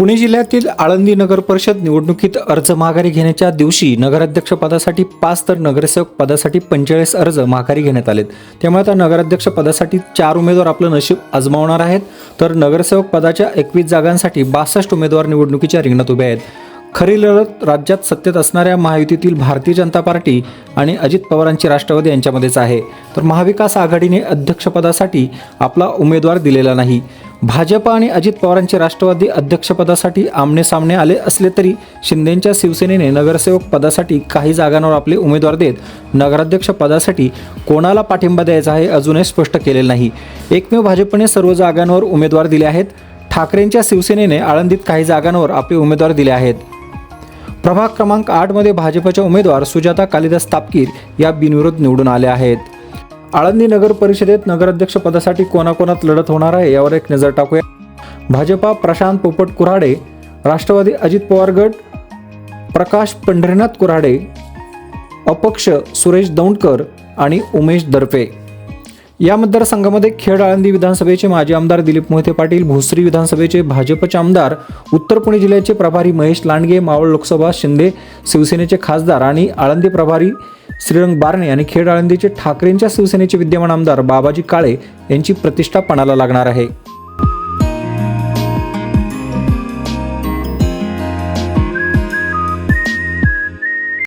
पुणे जिल्ह्यातील आळंदी नगर परिषद निवडणुकीत अर्ज माघारी घेण्याच्या दिवशी नगराध्यक्ष पदासाठी पाच तर नगरसेवक पदासाठी पंचेचाळीस अर्ज माघारी घेण्यात आलेत. त्यामुळे आता नगराध्यक्ष पदासाठी चार उमेदवार आपलं नशीब आजमावणार आहेत. तर नगरसेवक पदाच्या एकवीस जागांसाठी बासष्ट उमेदवार निवडणुकीच्या रिंगणात उभे आहेत. खरी लढत राज्यात सत्तेत असणाऱ्या महायुतीतील भारतीय जनता पार्टी आणि अजित पवारांची राष्ट्रवादी यांच्यामध्येच आहे. तर महाविकास आघाडीने अध्यक्षपदासाठी आपला उमेदवार दिलेला नाही. भाजप आणि अजित पवारांचे राष्ट्रवादी अध्यक्षपदासाठी आमने सामने आले असले तरी शिंदेंच्या शिवसेनेने नगरसेवक पदासाठी काही जागांवर आपले उमेदवार देत नगराध्यक्ष पदासाठी कोणाला पाठिंबा द्यायचा आहे अजूनही स्पष्ट केलेलं नाही. एकमेव भाजपने सर्व जागांवर उमेदवार दिले आहेत. ठाकरेंच्या शिवसेनेने आळंदीत काही जागांवर आपले उमेदवार दिले आहेत. प्रभाग क्रमांक आठमध्ये भाजपच्या उमेदवार सुजाता कालिदास तापकीर या बिनविरोध निवडून आल्या आहेत. आळंदी नगर परिषदेत नगराध्यक्ष पदासाठी कोणाकोणात लढत होणार आहे यावर एक नजर टाकूया. भाजपा प्रशांत पोपट कुऱ्हाडे राष्ट्रवादी अजित पवार गट प्रकाश पंढरीनाथ कुऱ्हाडे अपक्ष सुरेश दौंडकर आणि उमेश दर्पे. या मतदारसंघामध्ये खेड आळंदी विधानसभेचे माजी आमदार दिलीप मोहिते पाटील भोसरी विधानसभेचे भाजपचे आमदार उत्तर पुणे जिल्ह्याचे प्रभारी महेश लांडगे मावळ लोकसभा शिंदे शिवसेनेचे खासदार आणि आळंदी प्रभारी श्रीरंग बारणे आणि खेड आळंदीचे ठाकरेंच्या शिवसेनेचे विद्यमान आमदार बाबाजी काळे यांची प्रतिष्ठा पणाला लागणार आहे.